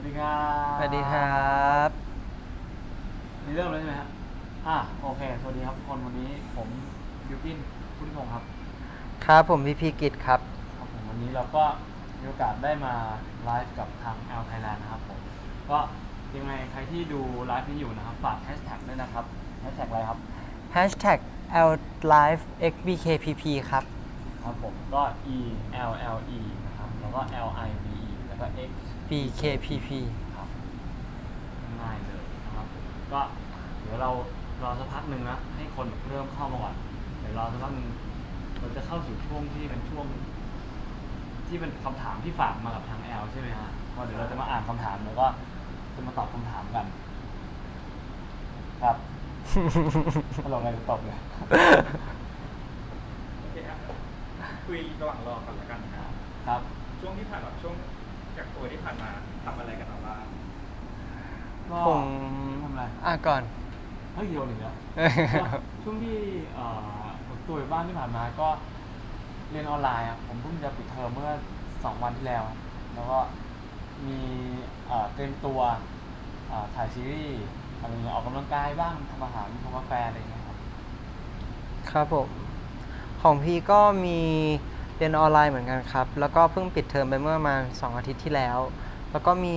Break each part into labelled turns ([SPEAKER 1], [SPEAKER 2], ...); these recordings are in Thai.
[SPEAKER 1] วัสดีครับ
[SPEAKER 2] สวัสดีครับ
[SPEAKER 1] มีเรื่องแล้วใช่ไหมฮะอะโอเค สวัสดีครับทุกคนวันนี้ผมยูกินพุทธิพงศ์ครับ
[SPEAKER 2] ครับผมพี่พีกิจครับ
[SPEAKER 1] ครับผมวันนี้เราก็มีโอกาสได้มาไลฟ์กับทาง L Thailand นะครับผม ก็ยังไงใครที่ดูไลฟ์นี้อยู่นะครับฝากแฮชแท็กด้วยนะครับแฮชแท็กอะไรครับ
[SPEAKER 2] Hashtag LLiveXBKPP ครับ
[SPEAKER 1] ครับผมก็ E L L E นะครับ แล้วก็ L I V E แล้วก็ X
[SPEAKER 2] BKPP
[SPEAKER 1] ครับง่ายเลยนะครับผมก็เดี๋ยวเรารอสักพักหนึ่งนะให้คนเริ่มเข้ามาก่อนเดี๋ยวรอสักพักหนึ่งเราจะเข้าสู่ช่วงที่เป็นช่วง ที่เป็นคำถามที่ฝากมากับทางแอลใช่ไหมฮะก็เดี๋ยวเราจะมาอ่านคำถามแล้วก็จะมาตอบคำถามกัน ครับตลกไงจะตอบเลย
[SPEAKER 3] โอเคครับคุยระหว่างรอกันแล้วกันนะครับ
[SPEAKER 1] ครับ
[SPEAKER 3] ช่วงที่ผ่านมาช่วง กักตัวที่ผ่านมาทำอะไรกันมาบ้าง
[SPEAKER 1] ก็
[SPEAKER 2] ผม
[SPEAKER 1] ทำอะไร
[SPEAKER 2] อะก่อน
[SPEAKER 1] เฮ้ยโยนอีกแล้วก็ช่วงที่เอ่อฝึกตัวอยู่บ้านที่ผ่านมาก็เรียนออนไลน์อะผมเพิ่งจะปิดเทอมเมื่อสองวันที่แล้ว แล้วก็มีเอ่อเตรียมตัวเอ่อถ่ายซีรีส์อะไรเงี้ยออกกำลังกายบ้างทำอาหารทำกาแฟอะไรเงี้ยครับ
[SPEAKER 2] ครับผม ของพี่ก็มี เรียนออนไลน์เหมือนกันครับ แล้วก็เพิ่งปิดเทอมไปเมื่อประมาณ2อาทิตย์ที่แล้ว แล้วก็มี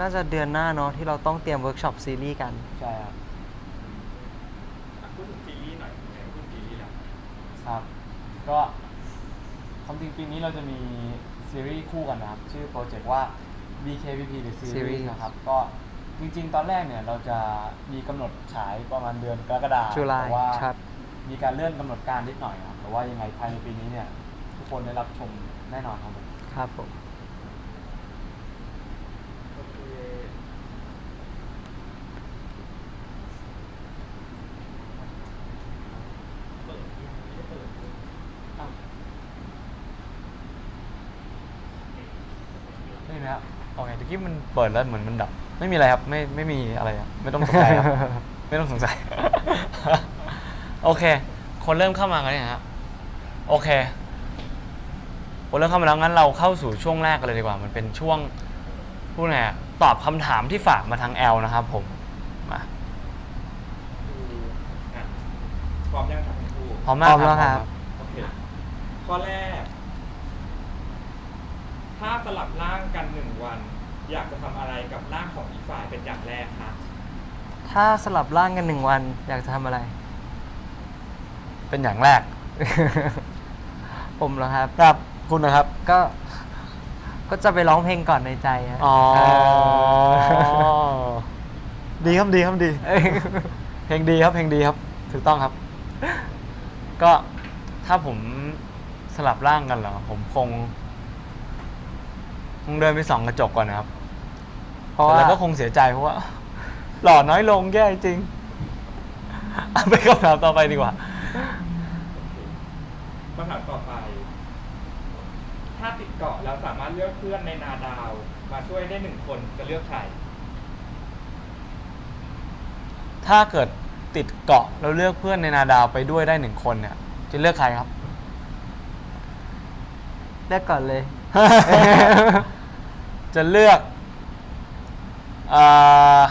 [SPEAKER 2] น่าจะเดือนหน้าเนาะที่เราต้องเตรียมเวิร์กช็อปซีรีส์กัน
[SPEAKER 1] ใช่ครับ
[SPEAKER 3] อะพูดถึงซีรีส์หน่อยไหนพูดซีรีส์แล้ว
[SPEAKER 1] ครับ ก็ความจริงปีนี้เราจะมีซีรีส์คู่กันนะครับ ชื่อโปรเจกต์ว่า BKPP The Series
[SPEAKER 2] Series
[SPEAKER 1] นะครับ ก็จริงๆ ตอนแรกเนี่ยเราจะมีกำหนดฉายประมาณเดือนกรกฎาคม
[SPEAKER 2] จุลาย
[SPEAKER 1] แต่ว่า
[SPEAKER 2] ครับ
[SPEAKER 1] มีการเลื่อนกำหนดการนิดหน่อยครับแต่ว่ายังไงภายในปีนี้เนี่ยทุก คนได้รับชมแน่นอนครับผม
[SPEAKER 2] ครับผม
[SPEAKER 3] โอเคเปิดยังไม่ได้เปิดเลย
[SPEAKER 1] อ้าวได้ไหมครับโอเคตะกี้มันเปิดแล้วเหมือนมันดับ ไม่มีอะไรครับ ไม่ไม่มีอะไรครับไม่ต้องตกใจครับ ไม่ต้องสงสัย โอเค คนเริ่มเข้ามากันเนี่ยฮะ โอเค คนเริ่มเข้ามาแล้วงั้นเราเข้าสู่ช่วงแรกกันเลยดีกว่า มันเป็นช่วงพูดไงอะตอบคำถามที่ฝากมาทางแอลนะครับผมมา
[SPEAKER 3] ดูอะพร้อมยังครับคุณครู
[SPEAKER 1] พร้อมมาก
[SPEAKER 2] พร้อม
[SPEAKER 1] ค
[SPEAKER 2] แล้
[SPEAKER 1] รับ
[SPEAKER 2] วครับ
[SPEAKER 3] โอเคข้อแรก ถ้าสลับร่างกันหนึ่งวัน อยากจะทำอะไรกับร่างของอีกฝ่ายเป็นอย่างแรกคะ
[SPEAKER 2] ถ้าสลับร่างกันหนึ่งวัน อยากจะทำอะไร
[SPEAKER 1] เป็นอย่างแรก
[SPEAKER 2] ผมเหรอครับ
[SPEAKER 1] ครับ คุณนะครับ
[SPEAKER 2] ก็ ก็จะไปร้องเพลงก่อนในใจฮะ
[SPEAKER 1] อ๋อ
[SPEAKER 2] เออ
[SPEAKER 1] ดีครับดีครับดี
[SPEAKER 2] เอ้ย
[SPEAKER 1] เพลงดีครับเพลงดีครับ ถูกต้องครับ ก็ถ้าผมสลับร่างกันเหรอ ผมคง คงเดินไปส่องกระจกก่อนนะครับ
[SPEAKER 2] เพราะ
[SPEAKER 1] แต่
[SPEAKER 2] ว่า
[SPEAKER 1] แล้วก็คงเสียใจเพราะว่า หล่อน้อยลงแย่จริงเอาไปคำถามต่อไปดีกว่า
[SPEAKER 3] คำถามต่อไปถ้าติด เกาะแล้วสามารถเลือกเพื่อนในนาดาว มาช่วยได้หนึ่งคนจะเลือกใคร
[SPEAKER 1] ถ้าเกิดติดเกาะแล้วเลือกเพื่อนในนาดาวไปด้วยได้หนึ่งคนเนี่ย จะเลือกใครครับ
[SPEAKER 2] เลือกก่อนเลย
[SPEAKER 1] จะเลือกเอ่อ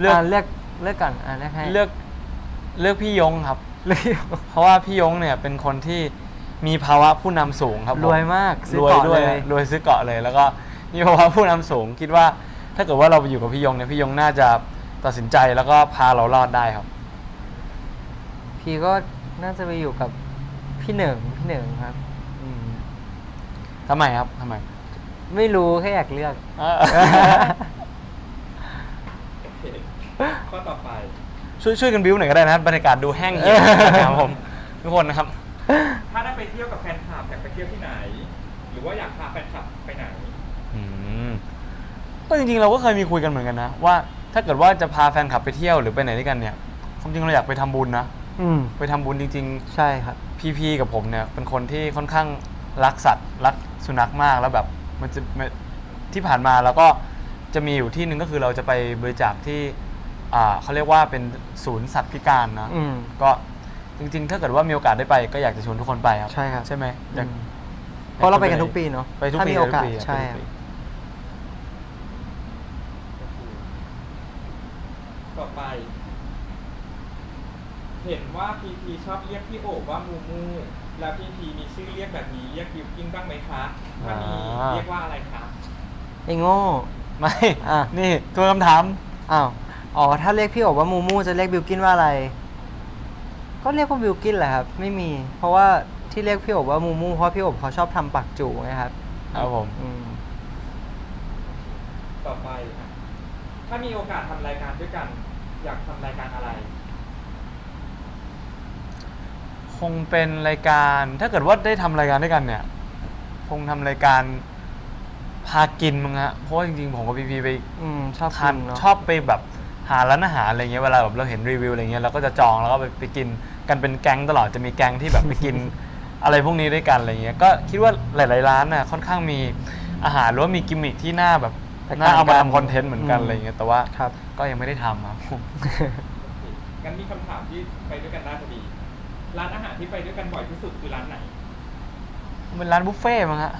[SPEAKER 1] เลือก
[SPEAKER 2] อะเลือกเลือกก่อนอะเลือกให้
[SPEAKER 1] เลือก เลือกพี่ยงครับ
[SPEAKER 2] เลือก
[SPEAKER 1] เพราะว่าพี่ยงเนี่ยเป็นคนที่มีภาวะผู้นำสูงครับผ
[SPEAKER 2] รวยมากซื้อ
[SPEAKER 1] รวย
[SPEAKER 2] เกาะ
[SPEAKER 1] ด้วย
[SPEAKER 2] เลย
[SPEAKER 1] รวยซื้อเกาะเลย แล้วก็มีภาวะผู้นำสูง คิดว่าถ้าเกิดว่าเราไปอยู่กับพี่ยงเนี่ยพี่ยงน่าจะตัดสินใจแล้วก็พาเรารอดได้ครับ
[SPEAKER 2] พี่ก็น่าจะไปอยู่กับพี่หนึ่งพี่หนึ่งครับ อืม
[SPEAKER 1] ทำไมครับทำไม
[SPEAKER 2] ไม่รู้แค่อยากเลือก
[SPEAKER 1] เออ
[SPEAKER 3] โอเคข้อต่อไป
[SPEAKER 1] ช่วยช่วยกันบิ้วหน่อยก็ได้นะครับบรรยากาศดูแห้งเหี่ยวนะครับผมทุกคนนะครับ
[SPEAKER 3] ถ้าได้ไปเที่ยวกับแฟนคลับอยากไปเที่ยวที่ไหน หรือว่าอยากพาแฟนคลับไปไหน
[SPEAKER 1] อืมก็จริงๆเราก็เคยมีคุยกันเหมือนกันนะว่าถ้าเกิดว่าจะพาแฟนคลับไปเที่ยวหรือไปไหนด้วยกันเนี่ยความจริงเราอยากไปทำบุญนะ
[SPEAKER 2] อืม
[SPEAKER 1] ไปทำบุญจริง
[SPEAKER 2] ใช่ครับ
[SPEAKER 1] ๆพี่พีกับผมเนี่ยเป็นคนที่ค่อนข้างรักสัตว์รักสุนัขมากแล้วแบบมันจะมันที่ผ่านมาเราก็จะมีอยู่ที่หนึ่งก็คือเราจะไปบริจาคที่ อ่าเขาเรียกว่าเป็นศูนย์สัตว์พิการนะ
[SPEAKER 2] อืม
[SPEAKER 1] ก็จริงๆ ถ้าเกิดว่ามีโอกาสได้ไปก็อยากจะชวนทุกคนไปครับ
[SPEAKER 2] ใช่ครับ
[SPEAKER 1] ใช่ไหมอยาก
[SPEAKER 2] อืมเพราะเราไปกันทุกปีเนาะ
[SPEAKER 1] ไปทุก
[SPEAKER 2] ถ้า
[SPEAKER 1] ปี
[SPEAKER 2] มีโอกาส
[SPEAKER 1] ไปทุปี
[SPEAKER 2] ใช่
[SPEAKER 1] ไป
[SPEAKER 2] ค
[SPEAKER 1] ทุ
[SPEAKER 2] รับ
[SPEAKER 1] กปี
[SPEAKER 3] ต่อไป เห็นว่าพีพีชอบเรียกพี่โอบว่ามูมู แล้วพีพีมีชื่อเรียกแบบนี้เรียกบิวกิ้นบ้างไหมคะถ้ามีเรียกว่าอะไรคะ
[SPEAKER 2] ไอ้โง่
[SPEAKER 1] ไม่
[SPEAKER 2] อะ
[SPEAKER 1] นี่ตัวคำถาม
[SPEAKER 2] อ้าว อ๋อถ้าเรียกพี่โอบว่ามูมูจะเรียกบิวกินว่าอะไร ก็เรียกว่าบิวกินแหละครับ ไม่มี เพราะว่าที่เรียกพี่โอบว่ามูมูเพราะพี่โอบเขาชอบทำปากจูไงครับ
[SPEAKER 1] ครับผม
[SPEAKER 2] อืม
[SPEAKER 3] ต่อไปอะถ้ามีโอกาสทำรายการด้วยกัน อยากทำรายการอะไร
[SPEAKER 1] คงเป็นรายการ ถ้าเกิดว่าได้ทำรายการด้วยกันเนี่ย คงทำรายการพากินมั้งฮะเพราะว่าจริงๆผมกับพีพีไป
[SPEAKER 2] อืมชอบ
[SPEAKER 1] ทาน
[SPEAKER 2] กินเนาะ
[SPEAKER 1] ชอบไปแบบ หาร้านอาหารอะไรเงี้ยเวลาแบบเราเห็นรีวิวอะไรเงี้ยเราก็จะจองแล้วก็ไปไปกินกันเป็นแก๊งตลอดจะมีแก๊งที่แบบไปกิน อะไรพวกนี้ด้วยกันอะไรเงี้ยก็คิดว่าหลาย ๆ ร้านน่ะค่อนข้างมีอาหารหรือว่ามีกิมมิคที่น่าแบบน่าเอามาทำคอนเทนต์เหมือนกันอะไรเงี้ยแต่ว่า
[SPEAKER 2] ครับ
[SPEAKER 1] ก็ยังไม่ได้ทำครับ
[SPEAKER 3] งั้นมีคำถามที่ไปด้วยกันได้พอดี ร้านอาหารที่ไปด้วยกันบ่อยที่สุดคือร้านไหน
[SPEAKER 1] เป็นร้านบุฟเฟ่ต์มั้งฮะ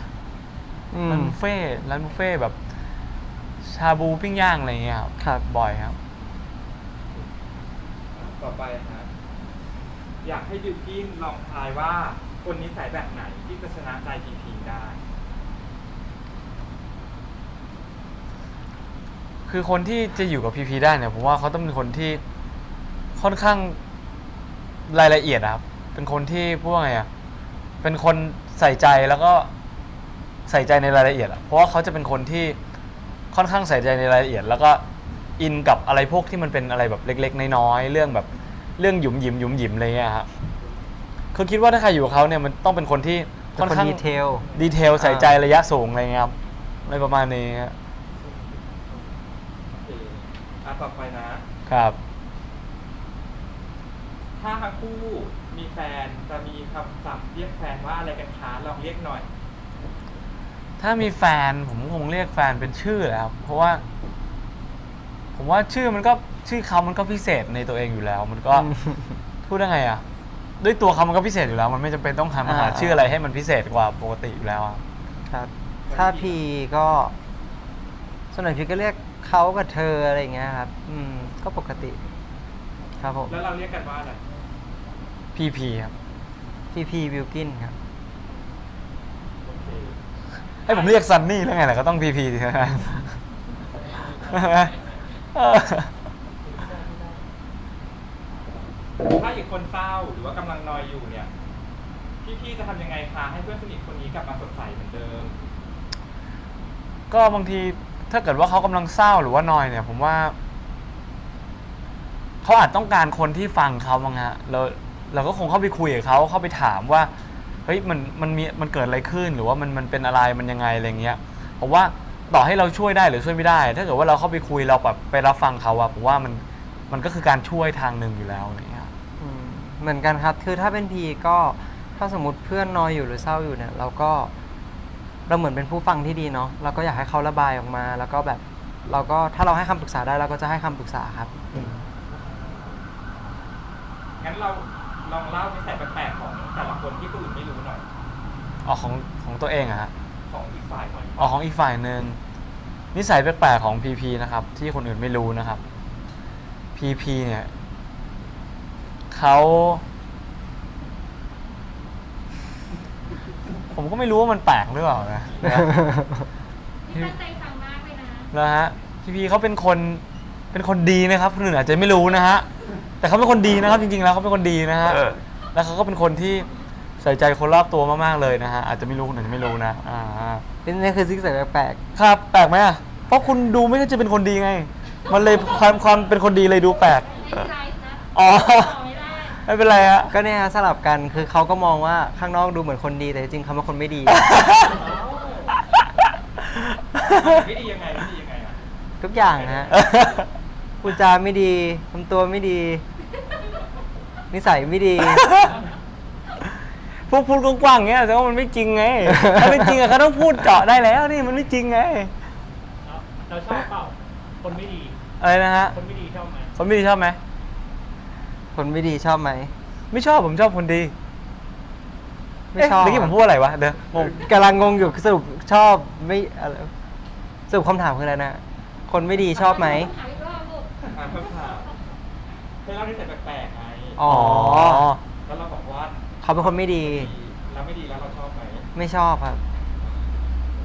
[SPEAKER 2] อื
[SPEAKER 1] ร้าน
[SPEAKER 2] ม
[SPEAKER 1] บุฟเฟ่ต์ร้านบุฟเฟ่ต์แบบ ชาบูปิ้งย่างอะไรเงี้ยครับ
[SPEAKER 2] ครับ
[SPEAKER 1] บ่อยครับ
[SPEAKER 3] ต่อไปฮะอยากให้บิวกินลองทายว่า คนนิสัยแบบไหนที่จะชนะใจพีพีได้
[SPEAKER 1] คือคนที่จะอยู่กับพีพีได้เนี่ยผมว่าเขาต้องเป็นคนที่ค่อนข้างรายละเอียดอะครับ เป็นคนที่พูดว่าไงอะเป็นคนใส่ใจแล้วก็ใส่ใจในรายละเอียดอะเพราะว่าเขาจะเป็นคนที่ค่อนข้างใส่ใจในรายละเอียด แล้วก็ อินกับอะไรพวกที่มันเป็นอะไรแบบเล็ก ๆ น้อยๆเรื่องแบบเรื่องหยุมหยิมหยุมหยิมอะไรเงี้ยครับคือคิดว่าถ้าใครอยู่กับเขาเนี่ยมันต้องเป็นคนที่
[SPEAKER 2] เป็น
[SPEAKER 1] ค่อน
[SPEAKER 2] คน
[SPEAKER 1] ข้าง
[SPEAKER 2] ดีเทล
[SPEAKER 1] ดีเทลใส่ใจระยะสูงอะไรเงี้ยครับอะไรประมาณนี้ครับ
[SPEAKER 3] โอเคอะต่อไปนะ
[SPEAKER 1] ครับ
[SPEAKER 3] ถ้าทั้งคู่มีแฟนจะมีคำศัพท์เรียกแฟนว่าอะไรกันคะลองเรียกหน่อย
[SPEAKER 1] ถ้ามีแฟนผมคงเรียกแฟนเป็นชื่อแหละครับ เพราะว่า ผมว่าชื่อมันก็ชื่อเขามันก็พิเศษในตัวเองอยู่แล้ว มันก็พูดได้ไงอะ ด้วยตัวเขามันก็พิเศษอยู่แล้ว มันไม่จำเป็นต้องทำหา
[SPEAKER 2] อ่า
[SPEAKER 1] ชื่ออะไรให้มันพิเศษกว่าปกติอยู่แล้วอะ
[SPEAKER 2] ครับ ถ้าพีก็ส่วนใหญ่พีก็เรียกเขากับเธออะไรอย่างเงี้ยครับ อืม ก็ปกติ ครับผม
[SPEAKER 3] แล้วเราเรียกกันว่าอะไร
[SPEAKER 1] พีพีครับ
[SPEAKER 2] พีพีบิวกินครับ
[SPEAKER 3] โอเค
[SPEAKER 1] ให้ผมเรียกซันนี่แล้วไงล่ะก็ต้องพีพีสิฮะ เออ
[SPEAKER 3] ถ้าอีกคนเศร้าหรือว่ากำลังนอยอยู่เนี่ย พี่ๆจะทำยังไงคะให้เพื่อนสนิทคนนี้กลับมาสดใสเหมือนเดิม
[SPEAKER 1] ก็บางทีถ้าเกิดว่าเขากำลังเศร้าหรือว่านอยเนี่ย ผมว่า เขาอาจต้องการคนที่ฟังเขาบ้างฮะเราเราก็คงเข้าไปคุยกับเขาเข้าไปถามว่าเฮ้ยมันมันมีมันเกิดอะไรขึ้นหรือว่ามันมันเป็นอะไรมันยังไงอะไรเงี้ยผมว่า ต่อให้เราช่วยได้หรือช่วยไม่ได้ ถ้าเกิดว่าเราเข้าไปคุยเราแบบไปรับฟังเขาอะผมว่ามันมันก็คือการช่วยทางหนึ่งอยู่แล้วอะไรเงี้ย
[SPEAKER 2] อืมเหมือนกันครับ คือถ้าเป็นพีก็ถ้าสมมติเพื่อนนอยอยู่หรือเศร้าอยู่เนี่ย เราก็เราเหมือนเป็นผู้ฟังที่ดีเนาะเราก็อยากให้เขาระบายออกมา แล้วก็แบบเราก็ถ้าเราให้คำปรึกษาได้เราก็จะให้คำปรึกษาครับ
[SPEAKER 3] งั้นเราลองเล่านิสัยแปลกๆของแต่ละคนที่คนอื่นไม่รู้หน่อย
[SPEAKER 1] อ๋อของของตัวเองอะฮะ
[SPEAKER 3] ของอีกฝ่ายหน่อย
[SPEAKER 1] อ๋อของอีกฝ่ายหนึ่งนิสัยแปลกๆของ PP นะครับ ที่คนอื่นไม่รู้นะครับ PP เนี่ยเขาผมก็ไม่รู้ว่ามันแปลกหรือเปล่านะ
[SPEAKER 4] นี่ตั้งใจฟังมากเลยนะ
[SPEAKER 1] นะฮะ PP เขาเป็นคนเป็นคนดีนะครับคนอื่นอาจจะไม่รู้นะฮะแต่เขาเป็นคนดีนะครับจริงๆแล้วเขาเป็นคนดีนะฮะแล้วเขาก็เป็นคนที่ ใส่ใจคนรอบตัวมากๆเลยนะฮะอาจจะไม่รู้คนอื่นจะไม่รู้นะอ่า
[SPEAKER 2] นี่นี่คือซิกแซกแปลก
[SPEAKER 1] ครับแปลกไหมอะเพราะคุณดูไม่ใช่จะเป็นคนดีไง มันเลยความความเป็นคนดีเลยดูแปลก
[SPEAKER 4] ในไลฟ์นะ
[SPEAKER 1] อ๋อ
[SPEAKER 4] ต่อไม่ได้
[SPEAKER 1] ไม่เป็นไรฮะ
[SPEAKER 2] ๆก็เนี่ยสลับกันคือเขาก็มองว่าข้างนอกดูเหมือนคนดีแต่จริงๆเขาเป็นคนไม่ดี
[SPEAKER 3] ไม่ดียังไงไม่ดียังไงอะ
[SPEAKER 2] ทุกอย่างนะฮะพูดจาไม่ดีทำตัวไม่ดี นิสัยไม่ดี
[SPEAKER 1] พูดพูดกว้างๆอย่างเงี้ยแต่ว่ามันไม่จริงไง ถ้าไม่จริงอะเขาต้องพูดเจาะได้แล้วนี่มันไม่จริงไง
[SPEAKER 5] เราชอบเปล่า คนไม่ดี
[SPEAKER 1] อะไรนะฮะ
[SPEAKER 5] คนไม่ดีชอบไหม
[SPEAKER 1] คนไม่ดีชอบไหม
[SPEAKER 2] คนไม่ดีชอบไหม
[SPEAKER 1] ไม่ชอบผมชอบคนดี
[SPEAKER 2] ไม่ชอบ
[SPEAKER 1] เะเมื่อกี้ผมพูดอะไรวะเดี๋ยวงง
[SPEAKER 2] กำลังงงอยู่สรุปชอบไม่อะไรสรุปคำถามคืออะไรนะ คนไม่ดีชอบไหม
[SPEAKER 4] ถามอีกรอบลูก
[SPEAKER 3] อ่านคำถามเคยเล่าที่เสร็จแปลกๆไง
[SPEAKER 2] อ๋อ
[SPEAKER 3] แล้วเราบอกว่า
[SPEAKER 2] เขาเป็นคนไม่ดี
[SPEAKER 3] ดี แล้วไม่ดีแล้วเราชอบไหม
[SPEAKER 2] ไม่ชอบครับ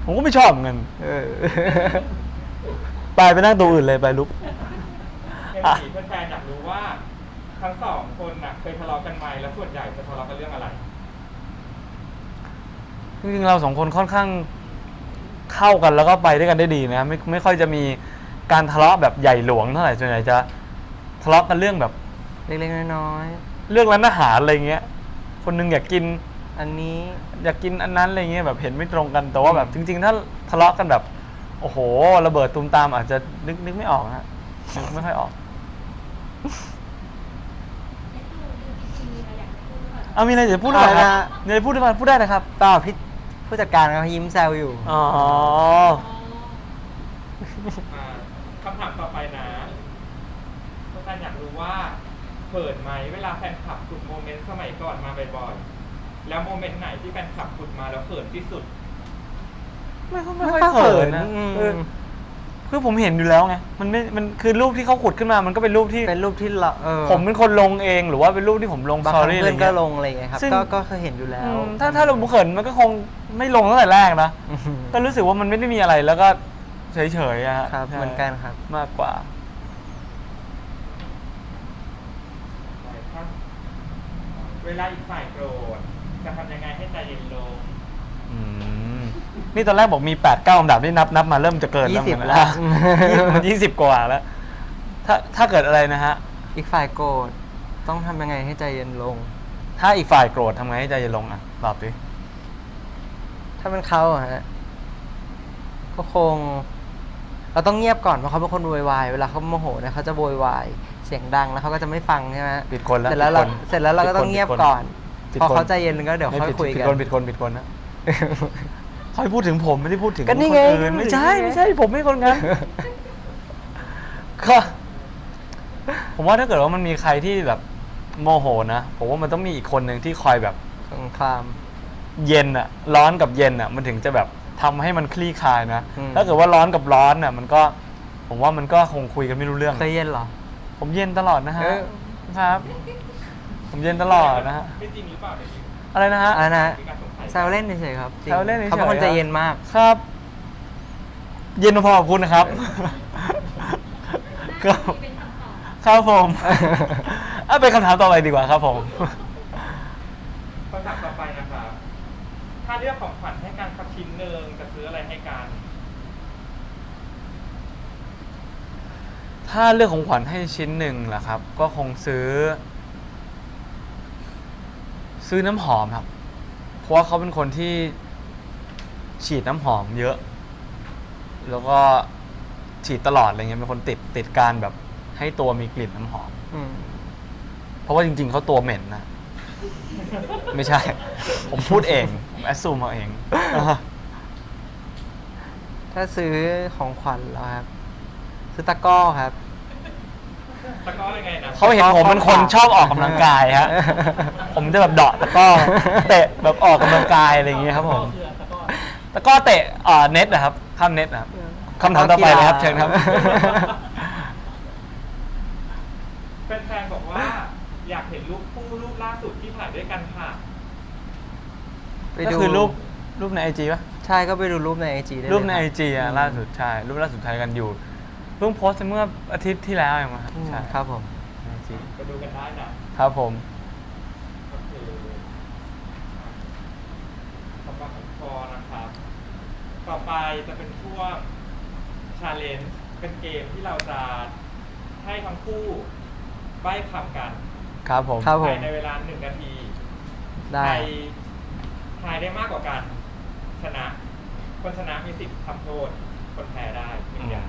[SPEAKER 1] ผมก็ไม่ชอบเหมือนกัน
[SPEAKER 2] เออ
[SPEAKER 1] ไปไปนั่งตัวอื่นเลยไปลุก
[SPEAKER 3] เอ็มสีแฟนๆอยากรู้ว่า ทั้งสองคนน่ะเคยทะเลาะกันไหมแล้วส่วนใหญ่จะทะเลาะกันเรื่องอะไร
[SPEAKER 1] จริงๆเราสองคนค่อนข้างเข้ากันแล้วก็ไปด้วยกันได้ดีนะไม่ไม่ค่อยจะมีการทะเลาะแบบใหญ่หลวงเท่าไหร่ส่วนใหญ่จะทะเลาะกันเรื่องแบบ
[SPEAKER 2] เล็กๆน้อย
[SPEAKER 1] เรื่องร้านอาหารอะไรเงี้ย คนหนึงอยากกิน
[SPEAKER 2] ๆอันนี้
[SPEAKER 1] อยากกินอันนั้นอะไรเงี้ยแบบเห็นไม่ตรงกันแต่ว่าแบบจริง ๆ ถ้าทะเลาะกันแบบโอ้โหระเบิดตูมตามอาจจะนึกนึกไม่ออกนะนึกไม่ค่อยออก
[SPEAKER 4] นี่คือดูจริงๆมีอะไรอยากจะพูดหรือเปล่า
[SPEAKER 1] เอามีอะไรจะพูดหรือเปล่า
[SPEAKER 2] อะไร
[SPEAKER 1] ครับ
[SPEAKER 2] นะ
[SPEAKER 1] มีอะไรพูดได้ไหมพูดได้นะครับ
[SPEAKER 2] เปล่าพี่ผู้จัดการเขายิ้มแซวอยู่
[SPEAKER 1] อ๋อ
[SPEAKER 4] อ๋อ
[SPEAKER 3] อ่าคำถามต่อไปนะแฟนๆอยากรู้ว่า เขินไหมเวลาแฟนคลับขุดโมเมนต์สมัยก่อนมาบ่อยๆ แล้วโมเมนต์ไหนที่แฟนคลับขุดมาแล้วเขินที่สุด
[SPEAKER 1] ไม่ค่อยไม่ค่อยเขินนะ
[SPEAKER 2] อืม
[SPEAKER 1] เออคือผมเห็นอยู่แล้วไงมันไม่มันคือรูปที่เขาขุดขึ้นมามันก็เป็นรูปที่
[SPEAKER 2] เป็นรูปที่เราเออ
[SPEAKER 1] ผมเป็นคนลงเองหรือว่าเป็นรูปที่ผมลง
[SPEAKER 2] บาง
[SPEAKER 1] ส
[SPEAKER 2] ค
[SPEAKER 1] ตอ
[SPEAKER 2] รั้ง
[SPEAKER 1] รี่อะไร
[SPEAKER 2] เพื่อนก็
[SPEAKER 1] เงี้ย
[SPEAKER 2] ลงอะไรอย่างเงี้ยครับ
[SPEAKER 1] ซึ่ง
[SPEAKER 2] ก็ก็เคยเห็นอยู่แล้ว
[SPEAKER 1] อืมถ้าถ้าเราเขินมันก็คงไม่ลงตั้งแต่แรกนะ
[SPEAKER 2] อืม
[SPEAKER 1] ก็รู้สึกว่ามันไม่ได้มีอะไรแล้วก็เฉยๆอะฮะ
[SPEAKER 2] ครับ
[SPEAKER 1] ใช่
[SPEAKER 2] เหมือนกันครับ
[SPEAKER 1] มากกว่า
[SPEAKER 3] เวลาอีกฝ่ายโกรธจะทำยังไงให้ใจเย็นลง
[SPEAKER 1] อืมนี่ตอนแรกบอกมี8ปดเก้าอันดับนี่นับนับมาเริ่มจะเกินแล้ว
[SPEAKER 2] ยี่สิบ
[SPEAKER 1] เหมือน
[SPEAKER 2] แล้ว
[SPEAKER 1] กันนะมันยี่สิบกว่าแล้ว ถ้าถ้าเกิดอะไรนะฮะ
[SPEAKER 2] อีกฝ่ายโกรธต้องทำยังไงให้ใจเย็นลง
[SPEAKER 1] ถ้าอีกฝ่ายโกรธทำไงให้ใจเย็นลงอะตอบดิ
[SPEAKER 2] ถ้าเป็นเขาอะฮะก็คง เราต้องเงียบก่อนเพราะเขาเป็นคนโวยวาย เวลาเขาโมโหเนี่ยเขาจะโวยวาย เสียงดังแล้วเขาก็จะไม่ฟังใช่ไหม
[SPEAKER 1] ผิดคนแล้ว
[SPEAKER 2] เสร็จแล้วเรา
[SPEAKER 1] ผิดคน
[SPEAKER 2] เสร็จแล้วเราก็ต้องเงียบก่อน
[SPEAKER 1] ผิด
[SPEAKER 2] พอ
[SPEAKER 1] คน
[SPEAKER 2] เขาใจเย็นก็เดี๋ยว
[SPEAKER 1] ไม่
[SPEAKER 2] ค่อย
[SPEAKER 1] ผิด
[SPEAKER 2] คุย
[SPEAKER 1] ผิด
[SPEAKER 2] กัน
[SPEAKER 1] คนผิดคนผิดคนนะเขาพูดถึงผมไม่ได้พูดถึง
[SPEAKER 2] ก็นี่
[SPEAKER 1] ค
[SPEAKER 2] ไง
[SPEAKER 1] อื่น
[SPEAKER 2] ก็
[SPEAKER 1] ไม่
[SPEAKER 2] นี่
[SPEAKER 1] ใช่
[SPEAKER 2] ไง
[SPEAKER 1] ไม่ใช่ผมไม่ใช่คนงั้นก็ผมว่าถ้าเกิดว่ามันมีใครที่แบบโมโหนะผมว่ามันต้องมีอีกคนหนึ่งที่คอยแบบ
[SPEAKER 2] สงคราม
[SPEAKER 1] เย็นอะร้อนกับเย็นอะมันถึงจะแบบทำให้มันคลี่คลายนะ
[SPEAKER 2] อืม
[SPEAKER 1] ถ้าเกิดว่าร้อนกับร้อนอะมันก็ ผมว่ามันก็คงคุยกันไม่รู้เรื่อง
[SPEAKER 2] เคยเย็นเหรอ
[SPEAKER 1] ผมเย็นตลอดนะฮะ
[SPEAKER 2] เออ
[SPEAKER 1] ครับ ผมเย็นตลอดนะฮะ
[SPEAKER 3] ไม่จริงหรือเปล่าเนี่ย
[SPEAKER 1] อะไรนะฮะ
[SPEAKER 2] อันนะ
[SPEAKER 3] มีการสงสัย
[SPEAKER 2] แซวเล่นเฉยๆครับจริง
[SPEAKER 1] แซวเล่นเฉยๆ
[SPEAKER 2] เขาเป็นคนใจเย็นมาก
[SPEAKER 1] ครับ เย็นพอกับคุณนะครับ
[SPEAKER 4] น่า
[SPEAKER 1] ครับ
[SPEAKER 4] จะมีเป็นคำตอบ
[SPEAKER 1] ครับผมเอาเป็นคำถามต่อไปดีกว่าครับผม
[SPEAKER 3] คำถามต่อไปนะครับ ถ้าเลือกของขวัญให้กันสักชิ้นหนึ่งจะซื้ออะไรให้กัน
[SPEAKER 1] ถ้าเลือกของขวัญให้ชิ้นหนึ่งล่ะครับ ก็คงซื้อ ซื้อน้ำหอมครับ เพราะว่าเขาเป็นคนที่ฉีดน้ำหอมเยอะ แล้วก็ฉีดตลอดอะไรเงี้ยเป็นคนติดติดการแบบ ให้ตัวมีกลิ่นน้ำหอม
[SPEAKER 2] อืม
[SPEAKER 1] เพราะว่าจริง ๆเขาตัวเหม็นนะ ไม่ใช่ ผมพูดเองผมแอสซูมเอาเอง
[SPEAKER 2] ถ้าซื้อของขวัญแล้วครับ ซื้อตะกร้อครับ
[SPEAKER 3] ตะกร้อยังไงนะ
[SPEAKER 1] เขาเห็นผมเป็นคนชอบออกกำลังกายฮะ ผมจะแบบเดาะตะกร้อเตะแบบออกกำลังกายอะไรอย่างเงี้ยครับผม
[SPEAKER 5] เรือตะกร้อ
[SPEAKER 1] ตะกร้อเตะเอ่อเน็ตนะครับ ข้ามเน็ตนะครับคำถามต่อไปเลยครับ เชิญครับ
[SPEAKER 3] แฟนๆบอกว่า อยากเห็นรูปคู่รูปล่าสุดที่ถ่ายด้วยกันค่ะ
[SPEAKER 2] ไป
[SPEAKER 1] ก็
[SPEAKER 2] ดู
[SPEAKER 1] คือรูปรูปในไอจีป่ะ
[SPEAKER 2] ใช่ก็ไปดูรูปในไอจีได้เลย
[SPEAKER 1] รูปใน
[SPEAKER 2] ค
[SPEAKER 1] ไอบจีอะล่าสุดใช่ รูปล่าสุดถ่ายกันอยู่ เพิ่งโพสต์ไปเมื่ออาทิตย์ที่แล้วเองมั้งครับ
[SPEAKER 2] อืม
[SPEAKER 1] ใช่
[SPEAKER 2] ครับผม
[SPEAKER 1] ไอจี
[SPEAKER 3] ไปดูกันได้นะครับ
[SPEAKER 1] ผม
[SPEAKER 3] โอเคสำหรับของคอนะครับ ต่อไปจะเป็นช่วงชาเลนจ์เป็นเกมที่เราจะให้ทั้งคู่ใบ้คำกัน
[SPEAKER 1] ครับผม
[SPEAKER 2] ครับ
[SPEAKER 3] ภายในเวลาหนึ่งนาที
[SPEAKER 2] ได้
[SPEAKER 3] ใครทายได้มากกว่ากัน ชนะ คนชนะมีสิทธิ์ทำโทษคนแพ้ได้หนึ่งอย่าง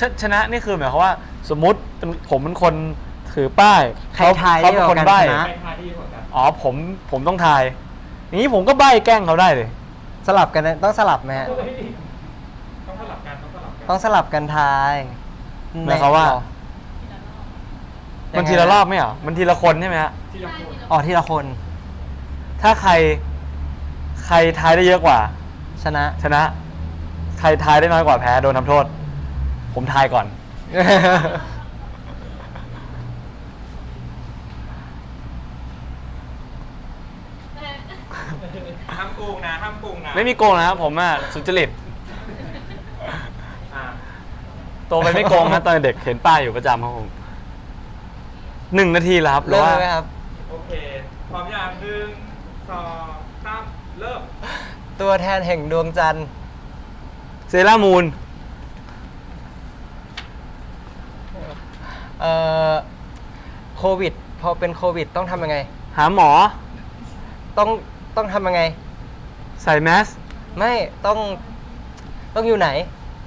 [SPEAKER 1] ชชนะนี่คือหมายความว่าสมมุติเป็นผมเป็นคนถือป้าย
[SPEAKER 2] ใคร
[SPEAKER 1] เขา
[SPEAKER 2] ทาย
[SPEAKER 1] เขาเป็น
[SPEAKER 2] ได้
[SPEAKER 1] คน
[SPEAKER 2] กว่ากัน
[SPEAKER 1] ใบ้
[SPEAKER 2] ชนะ
[SPEAKER 3] ใครทายที่ดีกว่ากัน
[SPEAKER 1] อ๋อผมผมต้องทาย อย่างนี้ผมก็ใบ้แกล้งเขาได้เลย
[SPEAKER 2] สลับกันนะต้องสลับไหมฮะ
[SPEAKER 3] ต้องสลับกันต้องสลับกัน
[SPEAKER 2] ต้องสลับกันทาย
[SPEAKER 1] หมายความว่า
[SPEAKER 2] หรอ
[SPEAKER 1] มันทีละรอบไหมเหรอมันทีละคนใช่ไหมฮะ
[SPEAKER 3] ทีละคน
[SPEAKER 4] ใช่ทีละ
[SPEAKER 2] อ๋อทีละคน
[SPEAKER 1] ถ้าใครใครทายได้เยอะกว่า
[SPEAKER 2] ชนะ
[SPEAKER 1] ชนะ ใครทายได้น้อยกว่าแพ้โดนทำโทษ ผมทายก่อน
[SPEAKER 3] ห้ามโกงนะห้ามโกงนะ
[SPEAKER 1] ไม่มีโกงนะครับผมอะสุจริต
[SPEAKER 3] อะ
[SPEAKER 1] โตไปไม่โกงนะตอนเด็กเห็นป้ายอยู่ประจำครับผมหนึ่งนาทีแล้วครับหอ
[SPEAKER 2] เริ่ม
[SPEAKER 1] ว่า
[SPEAKER 2] เลยไหมครับ
[SPEAKER 3] โอเค พร้อมอย่างหนึ่งสองสามเริ่ม
[SPEAKER 2] ตัวแทนแห่งดวงจันทร์
[SPEAKER 1] เซรามูน
[SPEAKER 2] เอ่อโควิด พอเป็นโควิดต้องทำยังไง
[SPEAKER 1] หาหมอ
[SPEAKER 2] ต้องต้องทำยังไง
[SPEAKER 1] ใส่แมส
[SPEAKER 2] ไม่ต้องต้องอยู่ไหน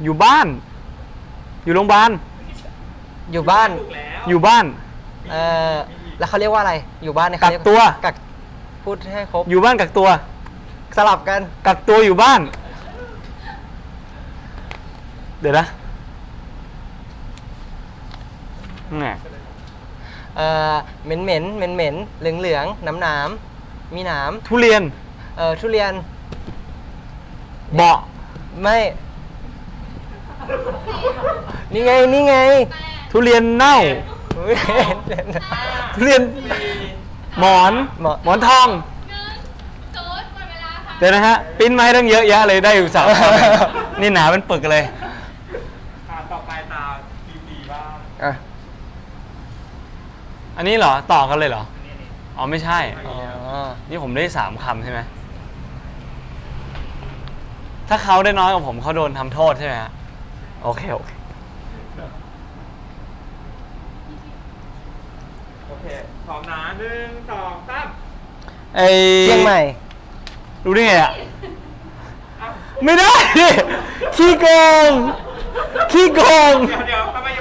[SPEAKER 1] อยู่บ้าน อยู่โรงพยาบาล
[SPEAKER 2] อยู่บ้าน
[SPEAKER 3] ถูกแล้ว
[SPEAKER 1] อยู่บ้าน
[SPEAKER 2] เอ่อแล้วเขาเรียกว่าอะไร อยู่บ้านเนี่ยเขาเรีย
[SPEAKER 1] กักตัว
[SPEAKER 2] กักพูดให้ครบ
[SPEAKER 1] อยู่บ้านกักตัว
[SPEAKER 2] สลับกัน
[SPEAKER 1] กักตัวอยู่บ้าน เดี๋ยวนะ ไง
[SPEAKER 2] เอ่อเหม็นเหม็นเหม็นเหม็นเหลืองเหลืองหนามหนามมีหนาม
[SPEAKER 1] ทุเรียน
[SPEAKER 2] เอ่อทุเรียน
[SPEAKER 1] เบาะ
[SPEAKER 2] ไม่นี่ไงนี่ไง
[SPEAKER 1] ทุเรียนเน่า
[SPEAKER 2] อุ๊ย
[SPEAKER 1] ทุเรียน
[SPEAKER 3] สี่
[SPEAKER 1] หมอน
[SPEAKER 2] หมอน
[SPEAKER 1] หมอนทอง
[SPEAKER 4] หนึ่งศูนย์หมดเวลาค่ะ
[SPEAKER 1] เดี๋ยวนะฮะปริ้นมาให้ตั้งเยอะแยะเลยได้อยู่สามคำนี่หนาเป็นปึกเลย
[SPEAKER 3] อะต่อไปตาพีพีบ้าง
[SPEAKER 2] อะ
[SPEAKER 1] อันนี้เหรอ ต่อกันเลยเหรอ อ๋อไม่ใช่
[SPEAKER 2] อ๋อ
[SPEAKER 1] นี่ผมได้สามคำใช่ไหม ถ้าเขาได้น้อยกว่าผมเขาโดนทำโทษใช่ไหมฮะ โอเคโอเค
[SPEAKER 3] โอเคพร้อมนะหนึ่งสองสาม
[SPEAKER 1] ไอ
[SPEAKER 2] เชียงใหม่
[SPEAKER 1] รู้ได้ไงอะ
[SPEAKER 3] อะ
[SPEAKER 1] ไม่ได้ขี้โกง ขี้โกง
[SPEAKER 3] เดี๋ยวเดี๋ยวทำไมยัง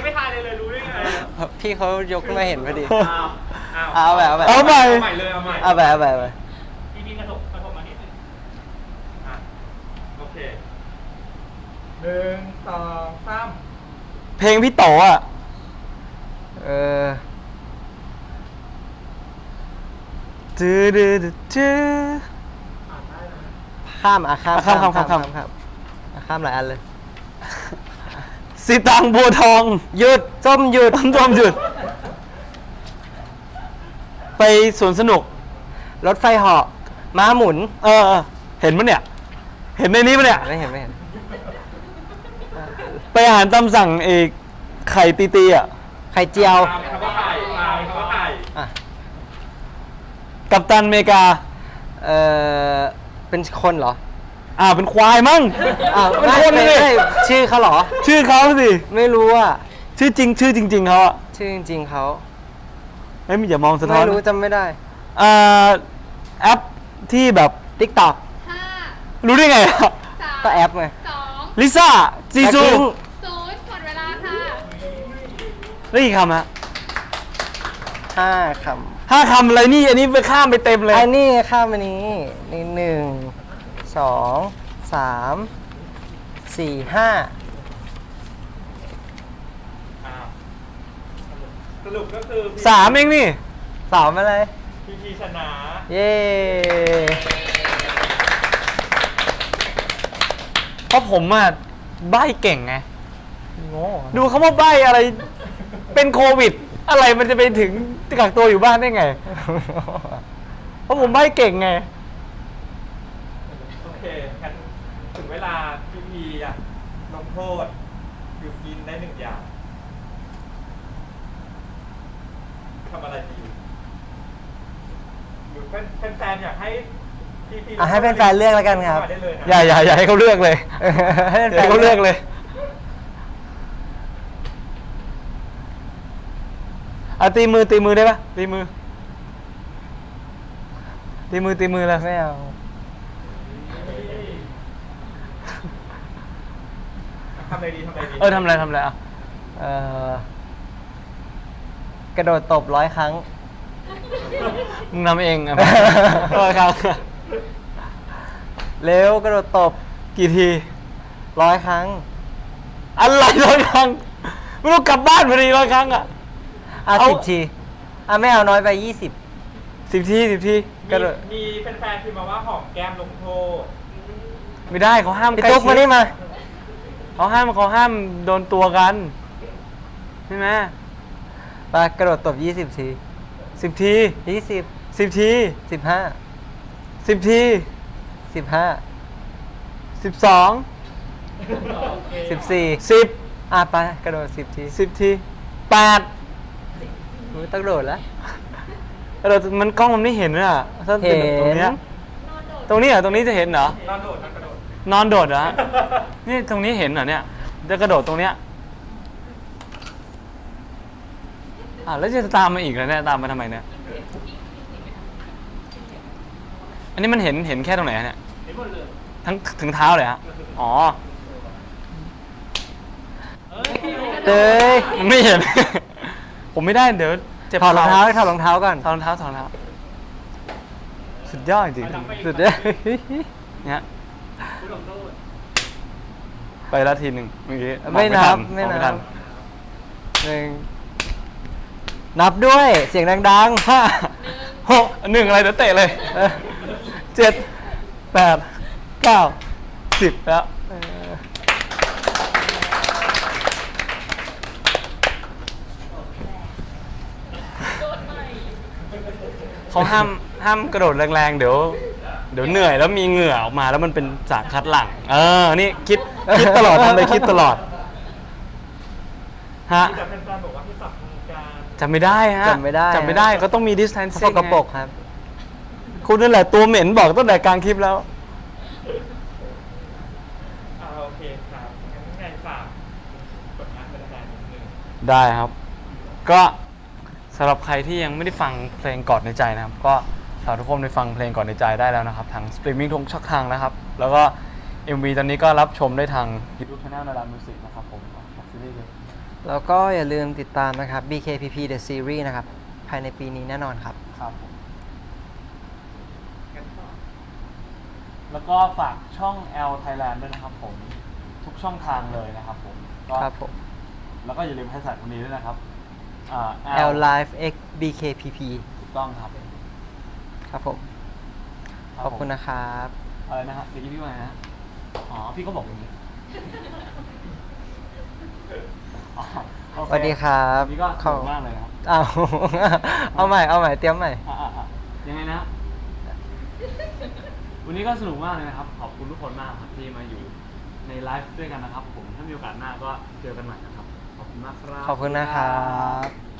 [SPEAKER 2] พี่เขายกขึ้นมาเห็นพอดี
[SPEAKER 3] อ้าวอ้าว
[SPEAKER 2] เอาแบบเอาแบบ
[SPEAKER 1] เอาใหม่
[SPEAKER 3] เอาใหม่เลยเอาใหม่
[SPEAKER 2] เอาไปเอาไปเอาไป
[SPEAKER 5] พี่พี่กระทบกระทบมานิดนึง
[SPEAKER 3] อะโอเคหนึ่งสองสาม
[SPEAKER 1] เพลงพี่โตอะ
[SPEAKER 2] เออ
[SPEAKER 1] จืดจืดจืด
[SPEAKER 2] ข้ามอะข้าม
[SPEAKER 1] อะข้ามข้ามข้าม
[SPEAKER 2] ข้าม ข้ามอะข้ามหลายอันเลย
[SPEAKER 1] สีตังบัวทอง
[SPEAKER 2] หยุด ส้มหยุด
[SPEAKER 1] ต้นจอมหยุด ไปสวนสนุก
[SPEAKER 2] รถไฟเหาะม้าหมุน
[SPEAKER 1] เออเออเห็นปะเนี่ย เห็นในนี้ปะเนี่ย
[SPEAKER 2] ไม่เห็นไม่เห็น
[SPEAKER 1] ไปอาหารตามสั่งเอกไข่ตีตีๆอะ
[SPEAKER 2] ไข่เจียว
[SPEAKER 3] ตามคำว่าไข่ตามคำว่าไข่
[SPEAKER 2] อะ
[SPEAKER 1] กับตันอเมริกา
[SPEAKER 2] เออเป็นคนเหรอ
[SPEAKER 1] อ่าเป็นควายมั้ง
[SPEAKER 2] อ้าว
[SPEAKER 1] เป็น
[SPEAKER 2] ไม่
[SPEAKER 1] คน
[SPEAKER 2] ไม่
[SPEAKER 1] เลย
[SPEAKER 2] ไม่ชื่อเขาเหรอ
[SPEAKER 1] ชื่อเขาสิ
[SPEAKER 2] ไม่รู้อะ
[SPEAKER 1] ชื่อจริงชื่อจริงๆเขาอะ
[SPEAKER 2] ชื่อจริง ๆเขา
[SPEAKER 1] เฮ้ยอย่ามองสะท้อ
[SPEAKER 2] ไม่
[SPEAKER 1] น
[SPEAKER 2] รู้จำไม่ได้
[SPEAKER 1] อ่าแอปที่แบบ
[SPEAKER 2] TikTok
[SPEAKER 4] ห้า
[SPEAKER 1] รู้ได้ไงอะ
[SPEAKER 4] สาม
[SPEAKER 2] ก็แอปไง
[SPEAKER 4] สอง
[SPEAKER 1] ลิซ่าจีซู
[SPEAKER 2] Blackpink
[SPEAKER 4] ศูนย์หมดเวลาค่ะ
[SPEAKER 1] ได้กี่คำฮะ
[SPEAKER 2] ห้าค
[SPEAKER 1] ห้าคำอะไรนี่อันนี้ไปข้ามไปเต็มเลำย
[SPEAKER 2] อันนี้ข้ามอันนี้นี่หนึ่งสองสามสี่ห้า
[SPEAKER 3] อ้าวส รุปก็คือ
[SPEAKER 1] สามเองนี่
[SPEAKER 2] สามอะไร
[SPEAKER 3] พีพีชนะ
[SPEAKER 2] เย้
[SPEAKER 1] เพราะผมอะใบ้เก่งไง
[SPEAKER 2] โง่
[SPEAKER 1] ดูคำว่าใบ้อะไร เป็นโควิด อะไรมันจะไปถึงกักตัวอยู่บ้านได้ไง เพราะผมใบ้เก่งไง
[SPEAKER 3] โอเคงั้นถึงเวลาพีพีอะลงโทษหยุดกินได้หนึ่งอย่างทำอะไรดี หรือแฟนๆอยากให้พีพี
[SPEAKER 2] อะให้แฟนๆเลือกแล้วกันครับ
[SPEAKER 3] ได้เลยนะ
[SPEAKER 1] อย่าอย่าอย่าให้เขาเลือกเลย
[SPEAKER 2] ให้
[SPEAKER 1] อย่า
[SPEAKER 2] แฟ
[SPEAKER 1] ให้
[SPEAKER 2] น
[SPEAKER 1] เขาเลือกเลย อะตีมือตีมือได้ปะตีมือ ตีมือตีมือแล้ว
[SPEAKER 2] ไม่เอา
[SPEAKER 3] ทำอะไรดีทำอะไรดี
[SPEAKER 1] เออทำอะไรทำอะไรอะ
[SPEAKER 2] เอ่อกระโดดตบร้อยครั้ง
[SPEAKER 1] มึงทำเองอะเออครับ
[SPEAKER 2] เร็วกระโดดตบ
[SPEAKER 1] กี่ที
[SPEAKER 2] ร้อยครั้ง
[SPEAKER 1] อะไรร้อยครั้งไม่ต้องกลับบ้านพอดีร้อยครั้งอะ
[SPEAKER 2] อะ
[SPEAKER 1] เอา
[SPEAKER 2] สิบที อะไม่เอาน้อยไปยี่สิบ
[SPEAKER 1] สิบทีสิบที
[SPEAKER 2] กระโดด
[SPEAKER 3] มีแฟนๆพิมพ์มาว่าหอมแก้มลงโทษ
[SPEAKER 1] ไม่ได้เขาห้าม
[SPEAKER 2] พี่
[SPEAKER 1] ใกล้
[SPEAKER 2] ตุ๊ก
[SPEAKER 1] ชิ
[SPEAKER 2] มา
[SPEAKER 1] ด
[SPEAKER 2] นี่มา
[SPEAKER 1] เขาห้ามเขาห้ามโดนตัวกันใช่ไหม
[SPEAKER 2] ไปกระโดดตบ20ที
[SPEAKER 1] สิบที
[SPEAKER 2] 20
[SPEAKER 1] สิบที
[SPEAKER 2] 15
[SPEAKER 1] สิบที
[SPEAKER 2] 15
[SPEAKER 1] สิบสอง
[SPEAKER 2] 14
[SPEAKER 1] สิบ
[SPEAKER 2] อะไปกระโดด10ที
[SPEAKER 1] สิบทีแปด
[SPEAKER 2] อุ๊ยต้องโดดแล้ว
[SPEAKER 1] เรามันกล้องมันไม่เห็นอะถ้าเป็นแบบตรงเนี้ย
[SPEAKER 2] เห็น
[SPEAKER 1] ตรงนี้เหรอตรงนี้จะเห็นเหรอ
[SPEAKER 3] นอนโดดนอนกระโดด
[SPEAKER 1] นอนโดดเหรอฮะนี่ตรงนี้เห็นเหรอเนี่ยจะกระโดดตรงเนี้ย อ่าแล้วจะตามมาอีกแล้วเนี่ยตามมาทำไมเนี่ยอันนี้มันเห็นเห็นแค่ตรงไหนอะเนี่ย
[SPEAKER 5] เห็นหมดเลย
[SPEAKER 1] ทั้งถึงเท้าเลยฮะอ๋อ
[SPEAKER 5] เอ้ย
[SPEAKER 2] เอ้ย
[SPEAKER 1] ไม่เห็น ผมไม่ได้เดี๋ยวเจ็บ
[SPEAKER 2] ถอดรองเท้าให้ถอดรองเท้าก่อน
[SPEAKER 1] ถอดรองเท้าถอดรองเท้าสุดยอดจริง
[SPEAKER 2] สุดยอด
[SPEAKER 1] ๆเนี่ย
[SPEAKER 5] ผู้ลงโทษ
[SPEAKER 1] ไปแล้วทีหนึ่งเมื่อกี้
[SPEAKER 2] ไม่นับ
[SPEAKER 1] ม
[SPEAKER 2] ไม่
[SPEAKER 1] อง
[SPEAKER 2] นั
[SPEAKER 1] ทั
[SPEAKER 2] บหนึ่ง นับด้วยเสียงดังๆห้า
[SPEAKER 1] หกหนึ่งอะไรเดี๋ยวเตะเลย
[SPEAKER 2] เออ
[SPEAKER 1] เจ็ดแปดเก้าสิบแล้ว
[SPEAKER 2] เออ
[SPEAKER 1] เขาห้ามห้ามกระโดดแรงๆ เดี๋ยว เดี๋ยวเหนื่อยแล้วมีเหงื่อออกมาแล้วมันเป็นสารคัดหลั่งเออ นี่คิดคิดตลอดทำไปคิดตลอด ฮะ
[SPEAKER 3] ที่แต่แฟนๆบอกว่า
[SPEAKER 1] จำไม่ได้ฮะ
[SPEAKER 2] จำไม่ได้
[SPEAKER 1] จำไม่ได้ก็ต้องมี
[SPEAKER 2] ส
[SPEAKER 1] distancing
[SPEAKER 2] กปรก
[SPEAKER 1] ไง
[SPEAKER 2] ครับ
[SPEAKER 1] คุณนั่นแหละตัวเหม็นบอกตั้งแต่กลางคลิปแล้ว
[SPEAKER 3] อ่าโอเคครับงั้นไงฝากกดงานเป็นแฟนๆนิดนึง
[SPEAKER 1] ได้ครับ ก็สำหรับใครที่ยังไม่ได้ฟังเพลงกอดในใจนะครับ ก็ฝากทุกคนไปฟังเพลงกอดในใจได้แล้วนะครับ ทางสตรีมมิ่งทุกช่องทางนะครับ แล้วก็ MV ตอนนี้ก็รับชมได้ทาง YouTube Channel นาดามิวสิกนะครับผมฝากซีรีส์ด้วย
[SPEAKER 2] แล้วก็อย่าลืมติดตามนะครับ BKPP The Series นะครับ ภายในปีนี้แน่นอนครับ
[SPEAKER 1] ครับผมแล้วก็ฝากช่อง L Thailand ด้วยนะครับผม ทุกช่องทางเลยนะครับผมก็
[SPEAKER 2] ครับผม
[SPEAKER 1] แล้วก็อย่าลืมแฮชแท็กคนนี้ด้วยนะครับอ่า
[SPEAKER 2] L Live X BKPP
[SPEAKER 1] ถูกต้องครับ
[SPEAKER 2] ครับผมขอบคุณนะครับ
[SPEAKER 1] อะไรนะฮะเมื่อกี้พี่ว่าไงนะอ๋อพี่ก็บอกอย่างนี้ อ๋อโอ
[SPEAKER 2] ส
[SPEAKER 1] เค
[SPEAKER 2] วัสดีครับ
[SPEAKER 1] นี่ก็ส
[SPEAKER 2] ขอบ
[SPEAKER 1] นุกมากเลยนะครับ
[SPEAKER 2] เอา เอาใหม่ เอาใหม่ เตรียมใหม่
[SPEAKER 1] อะอะอะยังไงนะ วันนี้ก็สนุกมากเลยนะครับ ขอบคุณทุกคนมากครับที่มาอยู่ในไลฟ์ด้วยกันนะครับ ผม ถ้ามีโอกาสหน้าก็เจอกันใหม่นะครับ ขอบคุณมากครับ
[SPEAKER 2] ขอบคุณนะครับ